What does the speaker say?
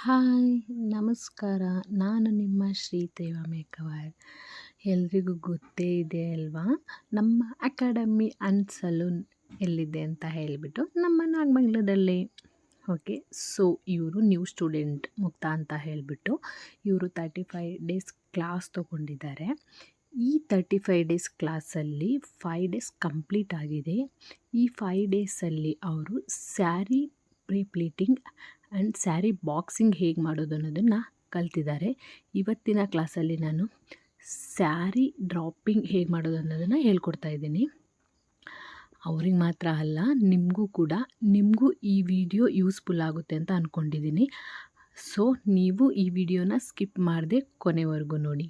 Hi, ನಮಸ್ಕಾರ. ನಾನು ನಿಮ್ಮ ಶ್ರೀದೇವ ಮೇಕವರ್ ಎಲ್ರಿಗೂ ಗೊತ್ತೇ ಇದೆ ಅಲ್ವಾ? ನಮ್ಮ ಅಕಾಡೆಮಿ ಅಂಡ್ ಸಲೂನ್ ಎಲ್ಲಿದೆ ಅಂತ ಹೇಳಿಬಿಟ್ಟು ನಮ್ಮ ನಾಗಮಂಗ್ಲದಲ್ಲಿ. ಓಕೆ, ಸೊ ಇವರು ನ್ಯೂ ಸ್ಟೂಡೆಂಟ್ ಮುಕ್ತ ಅಂತ ಹೇಳಿಬಿಟ್ಟು ಇವರು ತರ್ಟಿ ಫೈವ್ ಡೇಸ್ ಕ್ಲಾಸ್ ತೊಗೊಂಡಿದ್ದಾರೆ. ಈ ತರ್ಟಿ ಫೈವ್ ಡೇಸ್ ಕ್ಲಾಸಲ್ಲಿ ಫೈವ್ ಡೇಸ್ ಕಂಪ್ಲೀಟ್ ಆಗಿದೆ. ಈ ಫೈವ್ ಡೇಸಲ್ಲಿ ಅವರು sari prepleating and sari boxing ಹೇಗೆ ಮಾಡೋದು ಅನ್ನೋದನ್ನು ಕಲ್ತಿದ್ದಾರೆ. ಇವತ್ತಿನ ಕ್ಲಾಸಲ್ಲಿ ನಾನು ಸ್ಯಾರಿ ಡ್ರಾಪಿಂಗ್ ಹೇಗೆ ಮಾಡೋದು ಅನ್ನೋದನ್ನು ಹೇಳ್ಕೊಡ್ತಾ ಇದ್ದೀನಿ. ಅವ್ರಿಗೆ ಮಾತ್ರ ಅಲ್ಲ, ನಿಮಗೂ ಕೂಡ. ನಿಮಗೂ ಈ ವಿಡಿಯೋ ಯೂಸ್ಫುಲ್ ಆಗುತ್ತೆ ಅಂತ ಅಂದ್ಕೊಂಡಿದ್ದೀನಿ ಸೊ, ನೀವು ಈ ವಿಡಿಯೋನ ಸ್ಕಿಪ್ ಮಾಡದೆ ಕೊನೆವರೆಗೂ ನೋಡಿ.